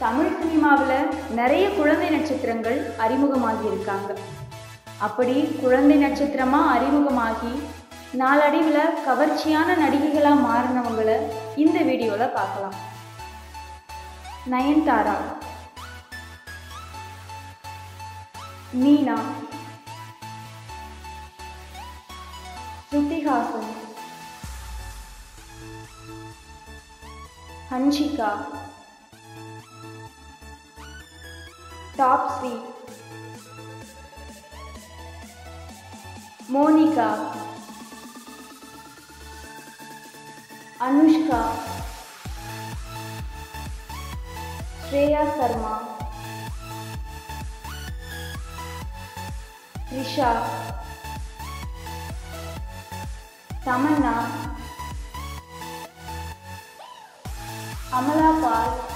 தமிழ் சினிமாவில் நிறைய குழந்தை நட்சத்திரங்கள் அறிமுகமாகி இருக்காங்க. அப்படி குழந்தை நட்சத்திரமாக அறிமுகமாகி நாளடைவில் கவர்ச்சியான நடிகைகளாக மாறினவங்களை இந்த வீடியோவில் பார்க்கலாம். Nayanthara Meena Shruti Haasan Hanshika Top 3 Monica Anushka Shreya Sharma Trisha Tamanna Amala Pal